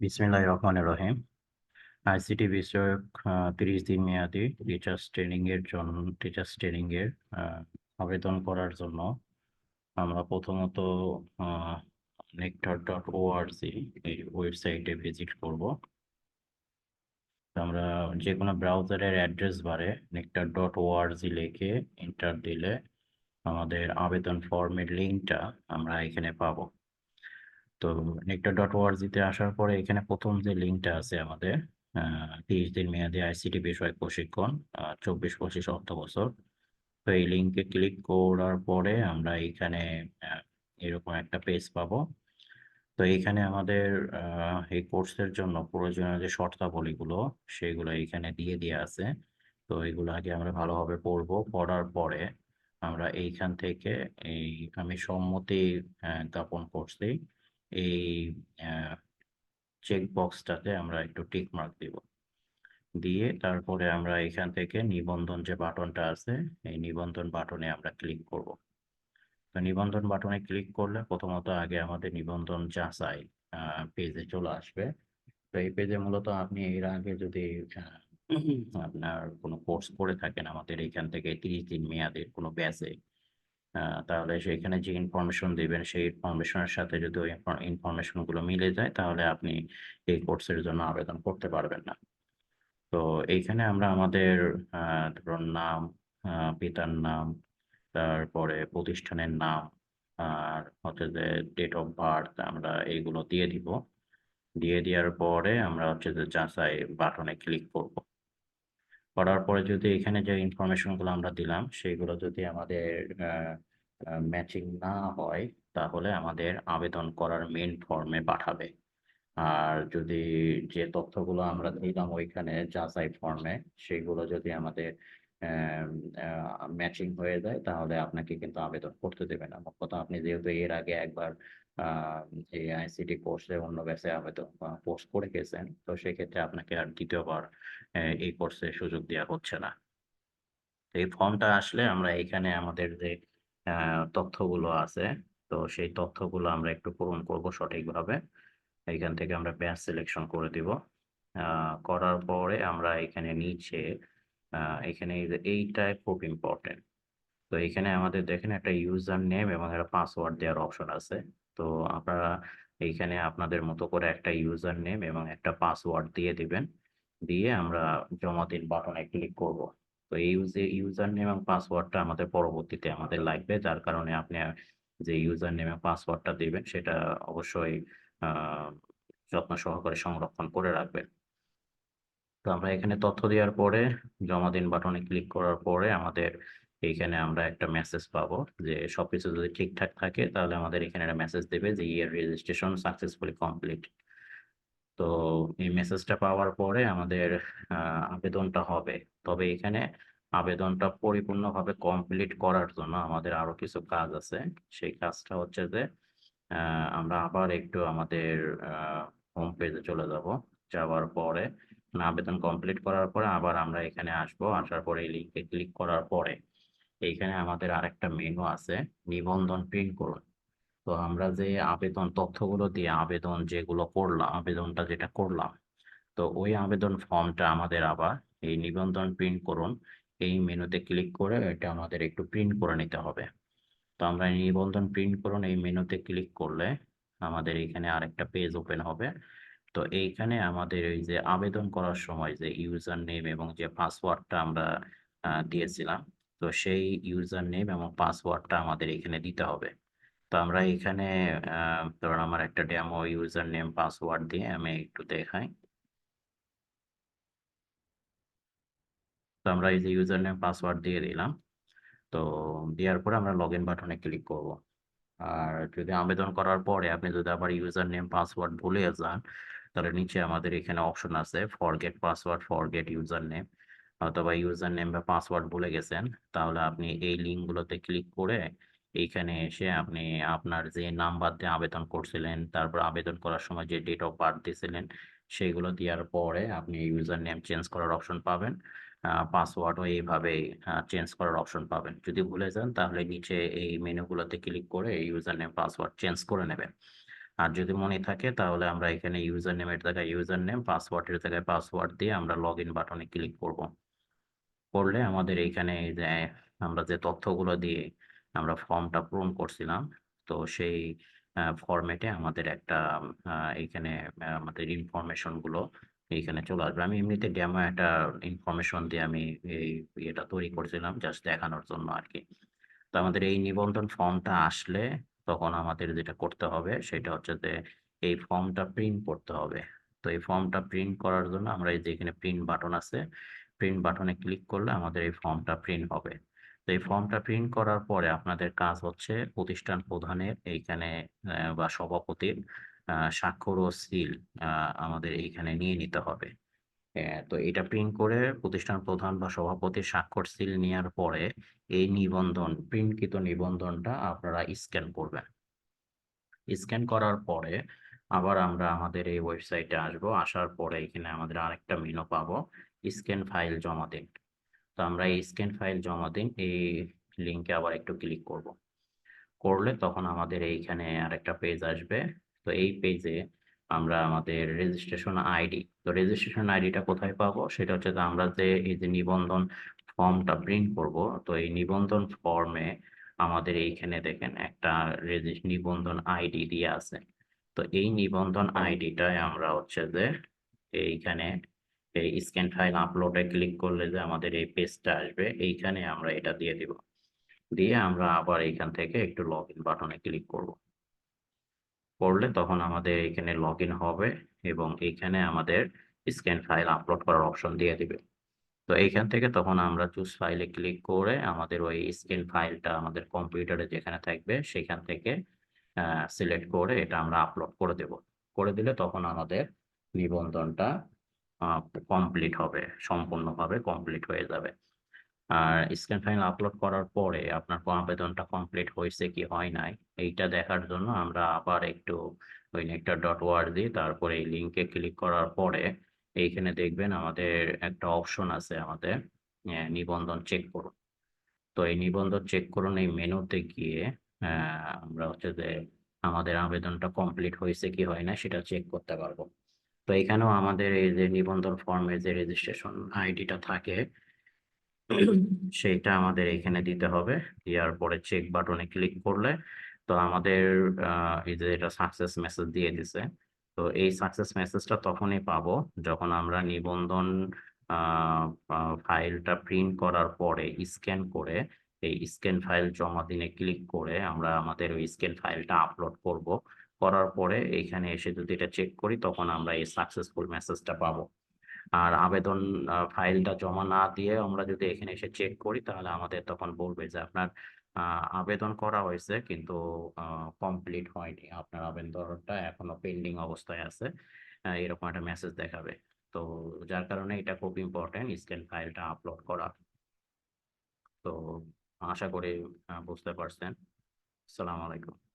বিসমিল্লাহির রহমানির রহিম। আইসিটি বিষয়ক তিরিশ দিন মেয়াদি টিচার্স ট্রেনিং এর জন্য টিচার্স ট্রেনিং এর আবেদন করার জন্য আমরা প্রথমত নেকটার ডট ওআরজি এই ওয়েবসাইটে ভিজিট করব। আমরা যে কোনো ব্রাউজারের অ্যাড্রেস বারে নেকটার ডট ওআরজি লিখে এন্টার দিলে আমাদের আবেদন ফর্মের লিঙ্কটা আমরা এখানে পাবো। তো নেকটার ডট ওআরজিতে আসার পরে এখানে প্রথম যে লিঙ্কটা আছে আমাদের তিরিশ দিন মেয়াদী আইসিটি বিষয়ক প্রশিক্ষণ চব্বিশ পঁচিশ অর্থ বছর। তো এই লিঙ্কে ক্লিক করার পরে আমরা এখানে এরকম একটা পেজ পাবো। তো এখানে আমাদের এই কোর্সের জন্য প্রয়োজনীয় যে শর্তাবলীগুলো, সেগুলো এখানে দিয়ে দিয়ে আছে। তো এগুলো আগে আমরা ভালোভাবে পড়ব। পড়ার পরে আমরা এইখান থেকে এই আমি সম্মতি জ্ঞাপন করছি। এই চেক বক্সটাতে আমরা একটু টিক মার্ক দিব। দিয়ে তারপরে আমরা এখান থেকে নিবন্ধন যে বাটনটা আছে, এই নিবন্ধন বাটনে আমরা ক্লিক করব। তো নিবন্ধন বাটনে ক্লিক করলে প্রথমত আগে আমাদের নিবন্ধন যাচাই পেজে চলে আসবে। তো এই পেজে মূলত আপনি এর আগে যদি আপনার কোনো কোর্স করে থাকেন, আমাদের এখান থেকে তিরিশ দিন মেয়াদের কোনো ব্যাচে তাহলে সেখানে যে ইনফরমেশন দিবেন, সেই ইনফরমেশনের সাথে যদি ওই ইনফরমেশনগুলো মিলে যায়, তাহলে আপনি এই কোর্সের জন্য আবেদন করতে পারবেন না। তো এইখানে আমরা আমাদের ধরুন নাম পিতার নাম, তারপরে প্রতিষ্ঠানের নাম, আর হচ্ছে যে ডেট অফ বার্থ আমরা এইগুলো দিয়ে দিব। দিয়ে দেওয়ার পরে আমরা হচ্ছে যে যাচাই বাটনে ক্লিক করব। করার পরে যদি এখানে যে ইনফরমেশনগুলো আমরা দিলাম সেইগুলো যদি আমাদের ম্যাচিং না হয়, তাহলে আমাদের আবেদন করার মেন ফর্মে পাঠাবে। আর যদি যে তথ্যগুলো আমরা দিলাম ওইখানে যাচাই ফর্মে সেগুলো যদি আমাদের ম্যাচিং হয়ে যায়, তাহলে আপনাকে কিন্তু আবেদন করতে দেবে না। কথা আপনি যেহেতু এর আগে একবার এই আইসিটি কোর্সে অন্য ব্যাচে আবেদন কোর্স করে গেছেন, তো সেক্ষেত্রে আপনাকে আর দ্বিতীয়বার এই কোর্সে সুযোগ দেওয়া হচ্ছে না। এই ফর্মটা আসলে আমরা এখানে আমাদের যে তথ্যগুলো আছে, তো সেই তথ্যগুলো আমরা একটু পূরণ করব সঠিকভাবে। এখান থেকে আমরা ব্যাচ সিলেকশন করে দিব। করার পরে আমরা এখানে নিচে এখানে এইটা খুব ইম্পর্টেন্ট তো এখানে আমাদের দেখেন একটা ইউজার নেম এবং একটা পাসওয়ার্ড দেওয়ার অপশন আছে। তো আপনারা এইখানে আপনাদের মতো করে একটা ইউজার নেম এবং একটা পাসওয়ার্ড দিয়ে দিবেন। দিয়ে আমরা জমা দিন বাটনে ক্লিক করব। তো এই ইউজার নেম এবং পাসওয়ার্ডটা আমাদের পরবর্তীতে আমাদের লাগবে। যার কারণে আপনি যে ইউজার নেম এবং পাসওয়ার্ডটা দিবেন, সেটা অবশ্যই যত্ন সহকারে সংরক্ষণ করে রাখবেন। তো আমরা এখানে তথ্য দেওয়ার পরে, জমা দিন বাটনে ক্লিক করার পরে আমাদের এইখানে আমরা একটা মেসেজ পাবো যে সবকিছু যদি ঠিকঠাক থাকে, তাহলে আমাদের এখানে একটা মেসেজ দেবে যে ইয়ার রেজিস্ট্রেশন সাকসেসফুলি কমপ্লিট তো এই মেসেজটা পাওয়ার পরে আমাদের আবেদনটা হবে। তবে এখানে আবেদনটা পরিপূর্ণভাবে কমপ্লিট করার জন্য আমাদের আরও কিছু কাজ আছে। সেই কাজটা হচ্ছে যে আমরা আবার একটু আমাদের হোম পেজে চলে যাব। যাওয়ার পরে আবেদন কমপ্লিট করার পরে আবার আমরা এখানে আসব। আসার পরে এই লিঙ্কে ক্লিক করার পরে এইখানে আমাদের আরেকটা মেনু আছে, নিবন্ধন প্রিন্ট করুন। তো আমরা যে আবেদন তথ্যগুলো দিয়ে আবেদন যেগুলো করলাম, আবেদনটা যেটা করলাম, তো ওই আবেদন ফর্মটা আমাদের আবার এই নিবন্ধন প্রিন্ট করুন। এই মেনুতে ক্লিক করে এটা আমাদের একটু প্রিন্ট করে নিতে হবে। তো আমরা নিবন্ধন প্রিন্ট করুন, এই মেনুতে ক্লিক করলে আমাদের এখানে আরেকটা পেজ ওপেন হবে। তো এইখানে আমাদের এই যে আবেদন করার সময় যে ইউজার নেম এবং যে পাসওয়ার্ডটা আমরা দিয়েছিলাম, তো সেই ইউজার নেম এবং পাসওয়ার্ডটা আমাদের এখানে দিতে হবে। তো আমরা এখানে ধরুন আমার একটা ডেমো ইউজার নেম পাসওয়ার্ড দিয়ে আমি একটু দেখাই। তো আমরা এই যে ইউজার নেম পাসওয়ার্ড দিয়ে দিলাম। তো দেওয়ার পরে আমরা লগ ইন বাটনে ক্লিক করব। আর যদি আবেদন করার পরে আপনি যদি আবার ইউজার নেম পাসওয়ার্ড ভুলে যান তাহলে নিচে আমাদের এখানে অপশন আছে forget password forget user name অথবা ইউজার নেম বা পাসওয়ার্ড ভুলে গেছেন, তাহলে আপনি এই লিঙ্কগুলোতে ক্লিক করে এইখানে এসে আপনি আপনার যে নাম্বার দিয়ে আবেদন করছিলেন, তারপর আবেদন করার সময় যে ডেট অফ বার্থ দিয়েছিলেন, সেগুলো দেওয়ার পরে আপনি ইউজার নেম চেঞ্জ করার অপশন পাবেন পাসওয়ার্ডও এইভাবে চেঞ্জ করার অপশন পাবেন। যদি ভুলে যান, তাহলে নিচে এই মেনুগুলোতে ক্লিক করে ইউজার নেম পাসওয়ার্ড চেঞ্জ করে নেবেন। আর যদি মনে থাকে, তাহলে আমরা এখানে ইউজার নেমের জায়গায় ইউজার নেম পাসওয়ার্ডের জায়গায় পাসওয়ার্ড দিয়ে আমরা লগ ইন বাটনে ক্লিক করব। করলে আমাদের এইখানে যে, আমরা যে তথ্যগুলো দিয়ে আমরা ফর্মটা পূরণ করছিলাম, তো সেই ফরম্যাটে আমাদের একটা এইখানে আমাদের ইনফরমেশনগুলো এইখানে চলে আসবে। আমি এমনিতে ডেমো একটা ইনফরমেশন দিয়ে আমি এই ইয়েটা তৈরি করছিলাম জাস্ট দেখানোর জন্য আর কি। তো আমাদের এই নিবন্ধন ফর্মটা আসলে তখন আমাদের যেটা করতে হবে সেটা হচ্ছে যে এই ফর্মটা প্রিন্ট করতে হবে। তো এই ফর্মটা প্রিন্ট করার জন্য আমরা এই যে এখানে প্রিন্ট বাটন আছে প্রিন্ট বাটনে ক্লিক করলে আমাদের এই ফর্মটা প্রিন্ট হবে। তো এই ফর্মটা প্রিন্ট করার পরে আপনাদের কাজ হচ্ছে প্রতিষ্ঠান প্রধানের এইখানে বা সভাপতির স্বাক্ষর ও সিল আমাদের এইখানে নিয়ে নিতে হবে। তো এটা প্রিন্ট করে প্রতিষ্ঠান প্রধান বা সভাপতির স্বাক্ষর সিল নেওয়ার পরে এই নিবন্ধন প্রিন্টকৃত নিবন্ধনটা আপনারা স্ক্যান করবেন। স্ক্যান করার পরে আবার আমরা আমাদের এই ওয়েবসাইটে আসব, আসার পরে এখানে আমাদের আরেকটা মেনু পাবো স্ক্যান ফাইল জমা দিন। তো আমরা এই স্ক্যান ফাইল জমা দিন, এই লিঙ্কে আবার একটু ক্লিক করব। করলে তখন আমাদের এইখানে আরেকটা পেজ আসবে। তো এই পেজে আমরা আমাদের রেজিস্ট্রেশন আইডি তো রেজিস্ট্রেশন আইডিটা কোথায় পাবো? সেটা হচ্ছে যে আমরা যে এই যে নিবন্ধন ফর্মটা প্রিন্ট করব, তো এই নিবন্ধন ফর্মে আমাদের এইখানে দেখেন একটা নিবন্ধন আইডি দিয়ে আছে। তো এই নিবন্ধন আইডিটায় আমরা হচ্ছে যে এইখানে এই স্ক্যান ফাইল আপলোডে ক্লিক করলে যে আমাদের এই পেজটা আসবে, এইখানে আমরা এটা দিয়ে দিব। দিয়ে আমরা আবার এইখান থেকে একটু লগ ইন বাটনে ক্লিক করব। করলে তখন আমাদের এখানে লগ হবে এবং এইখানে আমাদের স্ক্যান ফাইল আপলোড করার অপশন দিয়ে দিবে। তো এইখান থেকে তখন আমরা চুজ ফাইলে ক্লিক করে আমাদের ওই স্ক্যান ফাইলটা আমাদের কম্পিউটারে যেখানে থাকবে, সেখান থেকে সিলেক্ট করে এটা আমরা আপলোড করে দেব। করে দিলে তখন আমাদের নিবন্ধনটা কমপ্লিট হবে, সম্পূর্ণভাবে কমপ্লিট হয়ে যাবে। আর স্ক্যান ফাইল আপলোড করার পরে আপনার আবেদনটা কমপ্লিট হয়েছে কি হয় নাই, এইটা দেখার জন্য আমরা আবার একটু ওই নেকটার ডট ওয়ার্ড দিই তারপরে এই লিঙ্কে ক্লিক করার পরে এইখানে দেখবেন আমাদের একটা অপশন আছে আমাদের নিবন্ধন চেক করুন। তো এই নিবন্ধন চেক করুন, এই মেনুতে গিয়ে আমরা হচ্ছে যে আমাদের আবেদনটা কমপ্লিট হয়েছে কি হয় না সেটা চেক করতে পারব। তো এখানেও আমাদের এই যে নিবন্ধন ফর্মের যে রেজিস্ট্রেশন আইডিটা থাকে সেইটা আমাদের এখানে দিতে হবে। দেওয়ার পরে চেক বাটনে ক্লিক করলে তো আমাদের এটা সাকসেস মেসেজ দিয়ে দিছে। তো এই সাকসেস মেসেজটা তখনই পাবো যখন আমরা নিবন্ধন ফাইলটা প্রিন্ট করার পরে স্ক্যান করে এই স্ক্যান ফাইল জমা দিনে ক্লিক করে আমরা আমাদের ওই স্ক্যান ফাইলটা আপলোড করব। করার পরে এখানে এসে যদি এটা চেক করি তখন আমরা এই সাকসেসফুল মেসেজটা পাবো। আর আবেদন ফাইলটা জমা না দিয়ে আমরা যদি এখানে এসে চেক করি, তাহলে আমাদের তখন বলবে যে আপনার আবেদন করা হয়েছে কিন্তু কমপ্লিট হয়নি। আপনার আবেদনটা এখনও পেন্ডিং অবস্থায় আছে। এরকম একটা মেসেজ দেখাবে। তো যার কারণে এটা খুব ইম্পর্টেন্ট স্ক্যান ফাইলটা আপলোড করা। তো আশা করি বুঝতে পারছেন। আসসালামু আলাইকুম।